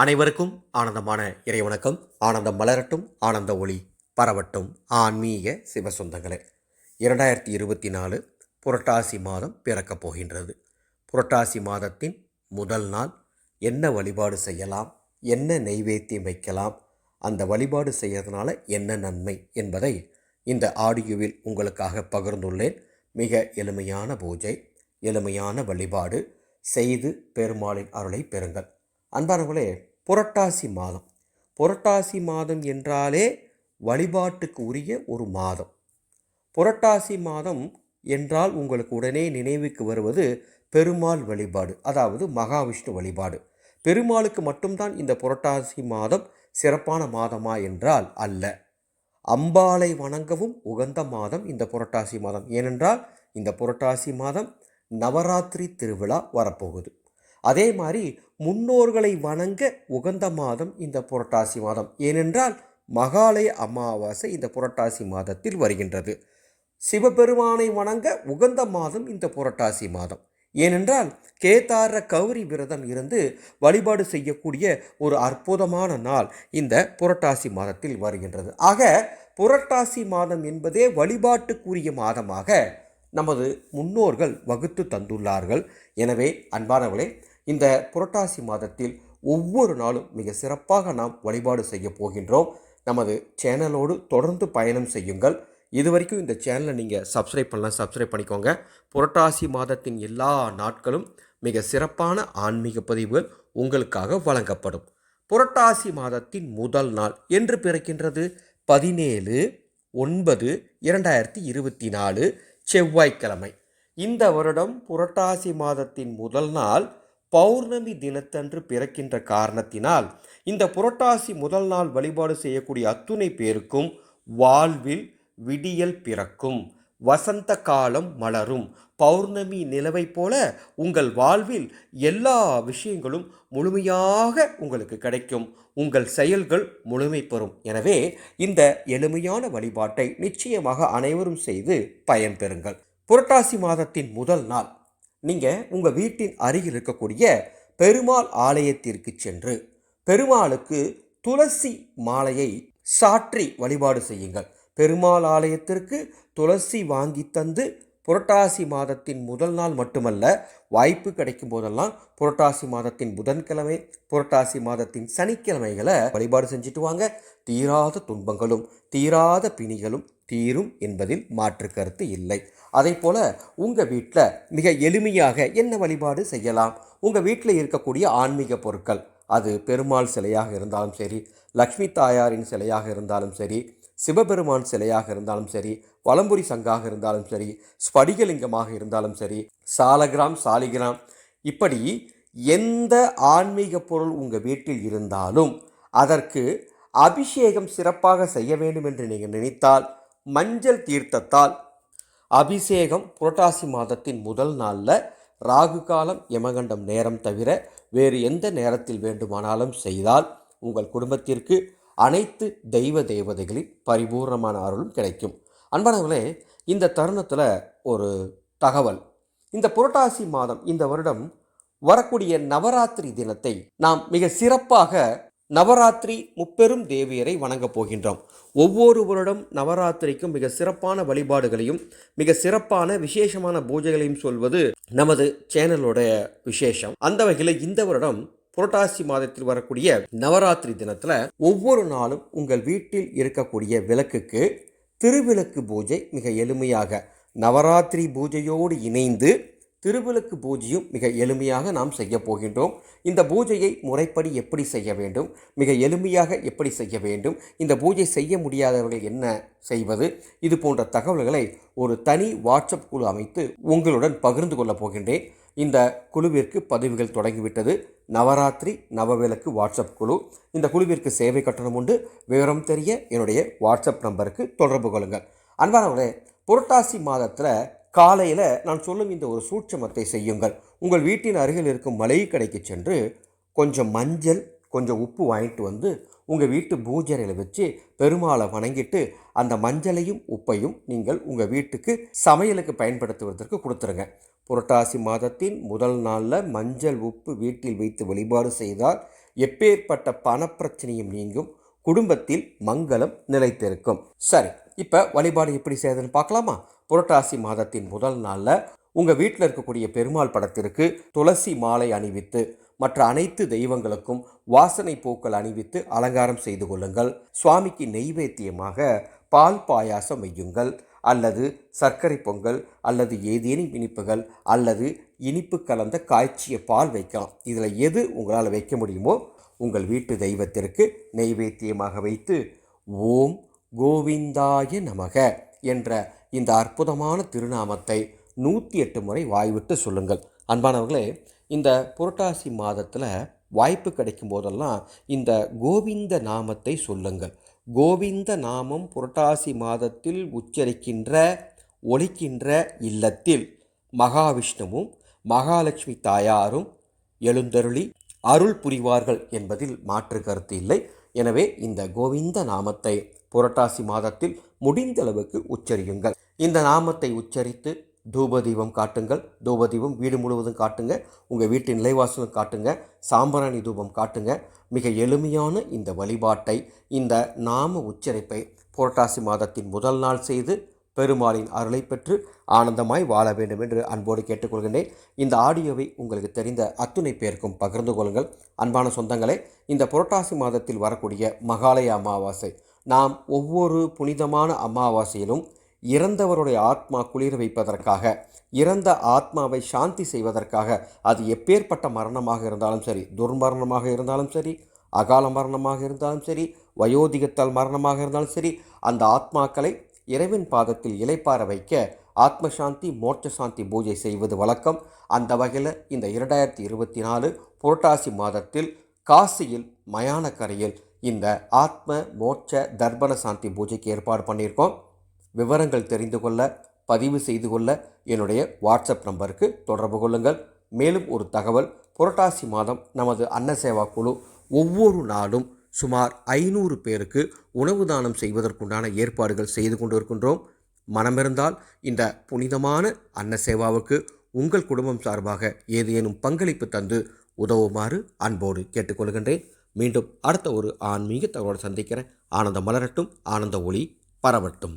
அனைவருக்கும் ஆனந்தமான இறைவணக்கம். ஆனந்தம் மலரட்டும் ஆனந்த ஒளி பரவட்டும். ஆன்மீக சிவசொந்தங்களே இரண்டாயிரத்தி இருபத்தி நாலு புரட்டாசி மாதம் பிறக்கப் போகின்றது. புரட்டாசி மாதத்தின் முதல் நாள் என்ன வழிபாடு செய்யலாம் என்ன நெய்வேத்தியம் வைக்கலாம் அந்த வழிபாடு செய்யறதுனால என்ன நன்மை என்பதை இந்த ஆடியோவில் உங்களுக்காக பகிர்ந்துள்ளேன். மிக எளிமையான பூஜை எளிமையான வழிபாடு செய்து பெருமாளின் அருளை பெறுங்கள். அன்பானவர்களே புரட்டாசி மாதம். புரட்டாசி மாதம் என்றாலே வழிபாட்டுக்கு உரிய ஒரு மாதம். புரட்டாசி மாதம் என்றால் உங்களுக்கு உடனே நினைவுக்கு வருவது பெருமாள் வழிபாடு அதாவது மகாவிஷ்ணு வழிபாடு. பெருமாளுக்கு மட்டும்தான் இந்த புரட்டாசி மாதம் சிறப்பான மாதமா என்றால் அல்ல. அம்பாளை வணங்கவும் உகந்த மாதம் இந்த புரட்டாசி மாதம். ஏனென்றால் இந்த புரட்டாசி மாதம் நவராத்திரி திருவிழா வரப்போகுது. அதே மாதிரி முன்னோர்களை வணங்க உகந்த மாதம் இந்த புரட்டாசி மாதம். ஏனென்றால் மகாலய அமாவாசை இந்த புரட்டாசி மாதத்தில் வருகின்றது. சிவபெருமானை வணங்க உகந்த மாதம் இந்த புரட்டாசி மாதம். ஏனென்றால் கேதார கௌரி விரதம் இருந்து வழிபாடு செய்யக்கூடிய ஒரு அற்புதமான நாள் இந்த புரட்டாசி மாதத்தில் வருகின்றது. ஆக புரட்டாசி மாதம் என்பதே வழிபாட்டுக்குரிய மாதமாக நமது முன்னோர்கள் வகுத்து தந்துள்ளார்கள். எனவே அன்பானவர்களே இந்த புரட்டாசி மாதத்தில் ஒவ்வொரு நாளும் மிக சிறப்பாக நாம் வழிபாடு செய்ய போகின்றோம். நமது சேனலோடு தொடர்ந்து பயணம் செய்யுங்கள். இது வரைக்கும் இந்த சேனலை நீங்கள் சப்ஸ்கிரைப் பண்ணலாம் சப்ஸ்கிரைப் பண்ணிக்கோங்க. புரட்டாசி மாதத்தின் எல்லா நாட்களும் மிக சிறப்பான ஆன்மீக பதிவுகள் உங்களுக்காக வழங்கப்படும். புரட்டாசி மாதத்தின் முதல் நாள் என்று பிறக்கின்றது பதினேழு ஒன்பது இரண்டாயிரத்தி இருபத்தி நாலு செவ்வாய்க்கிழமை. இந்த வருடம் புரட்டாசி மாதத்தின் முதல் நாள் பௌர்ணமி தினத்தன்று பிறக்கின்ற காரணத்தினால் இந்த புரட்டாசி முதல் நாள் வழிபாடு செய்யக்கூடிய அத்துணை பேருக்கும் வாழ்வில் விடியல் பிறக்கும். வசந்த காலம் மலரும். பௌர்ணமி நிலவை போல உங்கள் வாழ்வில் எல்லா விஷயங்களும் முழுமையாக உங்களுக்கு கிடைக்கும். உங்கள் செயல்கள் முழுமை பெறும். எனவே இந்த எளிமையான வழிபாட்டை நிச்சயமாக அனைவரும் செய்து பயன்பெறுங்கள். புரட்டாசி மாதத்தின் முதல் நாள். நீங்கள் உங்கள் வீட்டின் அருகில் இருக்கக்கூடிய பெருமாள் ஆலயத்திற்கு சென்று பெருமாளுக்கு துளசி மாலையை சாற்றி வழிபாடு செய்யுங்கள். பெருமாள் ஆலயத்திற்கு துளசி வாங்கி தந்து புரட்டாசி மாதத்தின் முதல் நாள் மட்டுமல்ல வாய்ப்பு கிடைக்கும் போதெல்லாம் புரட்டாசி மாதத்தின் புதன்கிழமை புரட்டாசி மாதத்தின் சனிக்கிழமைகளை வழிபாடு செஞ்சுட்டு வாங்க. தீராத துன்பங்களும் தீராத பிணிகளும் தீரும் என்பதில் மாற்று கருத்து இல்லை. அதே போல் உங்கள் வீட்டில் மிக எளிமையாக என்ன வழிபாடு செய்யலாம்? உங்கள் வீட்டில் இருக்கக்கூடிய ஆன்மீக பொருட்கள் அது பெருமாள் சிலையாக இருந்தாலும் சரி லக்ஷ்மி தாயாரின் சிலையாக இருந்தாலும் சரி சிவபெருமான் சிலையாக இருந்தாலும் சரி வலம்புரி சங்காக இருந்தாலும் சரி ஸ்படிகலிங்கமாக இருந்தாலும் சரி சாலகிராம் சாலிகிராம் இப்படி எந்த ஆன்மீக பொருள் உங்கள் வீட்டில் இருந்தாலும் அதற்கு அபிஷேகம் சிறப்பாக செய்ய வேண்டும் என்று நீங்கள் நினைத்தால் மஞ்சள் தீர்த்தத்தால் அபிஷேகம் புரட்டாசி மாதத்தின் முதல் நாளில் ராகு காலம் யமகண்டம் நேரம் தவிர வேறு எந்த நேரத்தில் வேண்டுமானாலும் செய்தால் உங்கள் குடும்பத்திற்கு அனைத்து தெய்வ தேவதைகளின் பரிபூர்ணமான அருளும் கிடைக்கும். அன்பானவர்களே இந்த தருணத்தில் ஒரு தகவல். இந்த புரட்டாசி மாதம் இந்த வருடம் வரக்கூடிய நவராத்திரி தினத்தை நாம் மிக சிறப்பாக நவராத்திரி முப்பெரும் தேவியரை வணங்கப் போகின்றோம். ஒவ்வொரு வருடம் நவராத்திரிக்கும் மிக சிறப்பான வழிபாடுகளையும் மிக சிறப்பான விசேஷமான பூஜைகளையும் சொல்வது நமது சேனலோட விசேஷம். அந்த வகையில் இந்த வருடம் புரட்டாசி மாதத்தில் வரக்கூடிய நவராத்திரி தினத்தில் ஒவ்வொரு நாளும் உங்கள் வீட்டில் இருக்கக்கூடிய விளக்குக்கு திருவிளக்கு பூஜை மிக எளிமையாக. நவராத்திரி பூஜையோடு இணைந்து திருவிளக்கு பூஜையும் மிக எளிமையாக நாம் செய்ய போகின்றோம். இந்த பூஜையை முறைப்படி எப்படி செய்ய வேண்டும்? மிக எளிமையாக எப்படி செய்ய வேண்டும்? இந்த பூஜை செய்ய முடியாதவர்கள் என்ன செய்வது? இது போன்ற தகவல்களை ஒரு தனி வாட்ஸ்அப் குழு அமைத்து உங்களுடன் பகிர்ந்து கொள்ளப் போகின்றேன். இந்த குழுவிற்கு பதிவுகள் தொடங்கிவிட்டது. நவராத்திரி நவவிளக்கு வாட்ஸ்அப் குழு. இந்த குழுவிற்கு சேவை கட்டணம் உண்டு. விவரம் தெரிய என்னுடைய வாட்ஸ்அப் நம்பருக்கு தொடர்பு கொள்ளுங்கள். அன்பானவர்களே புரட்டாசி மாதத்தில் காலையில் நான் சொல்லும் இந்த ஒரு சூட்சமத்தை செய்யுங்கள். உங்கள் வீட்டின் அருகில் இருக்கும் மளிகை கடைக்கு சென்று கொஞ்சம் மஞ்சள் கொஞ்சம் உப்பு வாங்கிட்டு வந்து உங்கள் வீட்டு பூஜரையில் வச்சு பெருமாளை வணங்கிட்டு அந்த மஞ்சளையும் உப்பையும் நீங்கள் உங்கள் வீட்டுக்கு சமையலுக்கு பயன்படுத்துவதற்கு கொடுத்துருங்க. புரட்டாசி மாதத்தின் முதல் நாளில் மஞ்சள் உப்பு வீட்டில் வைத்து வழிபாடு செய்தால் எப்பேற்பட்ட பணப்பிரச்சனையும் நீங்கும். குடும்பத்தில் மங்களம் நிலைத்திருக்கும். சரி இப்போ வழிபாடு எப்படி செய்யுதுன்னு பார்க்கலாமா? புரட்டாசி மாதத்தின் முதல் நாளில் உங்கள் வீட்டில் இருக்கக்கூடிய பெருமாள் படத்திற்கு துளசி மாலை அணிவித்து மற்ற அனைத்து தெய்வங்களுக்கும் வாசனை பூக்கள் அணிவித்து அலங்காரம் செய்து கொள்ளுங்கள். சுவாமிக்கு நெய்வேத்தியமாக பால் பாயாசம் வையுங்கள் அல்லது சர்க்கரை பொங்கல் அல்லது ஏதேனும் இனிப்புகள் அல்லது இனிப்பு கலந்த காய்ச்சிய பால் வைக்கலாம். இதில் எது உங்களால் வைக்க முடியுமோ உங்கள் வீட்டு தெய்வத்திற்கு நெய்வேத்தியமாக வைத்து ஓம் கோவிந்தாய நமக என்ற இந்த அற்புதமான திருநாமத்தை நூற்றி எட்டு முறை வாய்விட்டு சொல்லுங்கள். அன்பானவர்களே இந்த புரட்டாசி மாதத்தில் வாய்ப்பு கிடைக்கும் போதெல்லாம் இந்த கோவிந்த நாமத்தை சொல்லுங்கள். கோவிந்த நாமம் புரட்டாசி மாதத்தில் உச்சரிக்கின்ற ஒழிக்கின்ற இல்லத்தில் மகாவிஷ்ணுவும் மகாலட்சுமி தாயாரும் எழுந்தருளி அருள் புரிவார்கள் என்பதில் மாற்று கருத்து இல்லை. எனவே இந்த கோவிந்த நாமத்தை புரட்டாசி மாதத்தில் முடிந்த அளவுக்கு உச்சரியுங்கள். இந்த நாமத்தை உச்சரித்து தூபதீபம் காட்டுங்கள். தூபதீபம் வீடு முழுவதும் காட்டுங்க. உங்கள் வீட்டின் நிலைவாசலும் காட்டுங்க. சாம்பராணி தூபம் காட்டுங்க. மிக எளிமையான இந்த வழிபாட்டை இந்த நாம உச்சரிப்பை புரட்டாசி மாதத்தின் முதல் நாள் செய்து பெருமாளின் அருளை பெற்று ஆனந்தமாய் வாழ வேண்டும் என்று அன்போடு கேட்டுக்கொள்கின்றேன். இந்த ஆடியோவை உங்களுக்கு தெரிந்த அத்துணை பேருக்கும் பகிர்ந்து கொள்ளுங்கள். அன்பான சொந்தங்களே இந்த புரட்டாசி மாதத்தில் வரக்கூடிய மகாலய அமாவாசை நாம் ஒவ்வொரு புனிதமான அமாவாசையிலும் இறந்தவருடைய ஆத்மா குளிர வைப்பதற்காக இறந்த ஆத்மாவை சாந்தி செய்வதற்காக அது எப்பேற்பட்ட மரணமாக இருந்தாலும் சரி துர்மரணமாக இருந்தாலும் சரி அகால மரணமாக இருந்தாலும் சரி வயோதிகத்தால் மரணமாக இருந்தாலும் சரி அந்த ஆத்மாக்களை இறைவின் பாதத்தில் இலைப்பார வைக்க ஆத்மசாந்தி மோட்ச சாந்தி பூஜை செய்வது வழக்கம். அந்த வகையில் இந்த இரண்டாயிரத்தி இருபத்தி நாலு புரட்டாசி மாதத்தில் காசியில் மயானக்கரையில் இந்த ஆத்ம மோட்ச தர்பண சாந்தி பூஜைக்கு ஏற்பாடு பண்ணியிருக்கோம். விவரங்கள் தெரிந்து கொள்ள பதிவு செய்து கொள்ள என்னுடைய வாட்ஸ்அப் நம்பருக்கு தொடர்பு கொள்ளுங்கள். மேலும் ஒரு தகவல் புரட்டாசி மாதம் நமது அன்ன சேவா குழு ஒவ்வொரு நாளும் சுமார் ஐநூறு பேருக்கு உணவு தானம் செய்வதற்குண்டான ஏற்பாடுகள் செய்து கொண்டு இருக்கின்றோம் மனமிருந்தால் இந்த புனிதமான அன்ன சேவாவுக்கு உங்கள் குடும்பம் சார்பாக ஏதேனும் பங்களிப்பு தந்து உதவுமாறு அன்போடு கேட்டுக்கொள்கின்றேன். மீண்டும் அடுத்த ஒரு ஆன்மீக தகவலோடு சந்திக்கிறேன். ஆனந்த மலரட்டும் ஆனந்த ஒளி பரவட்டும்.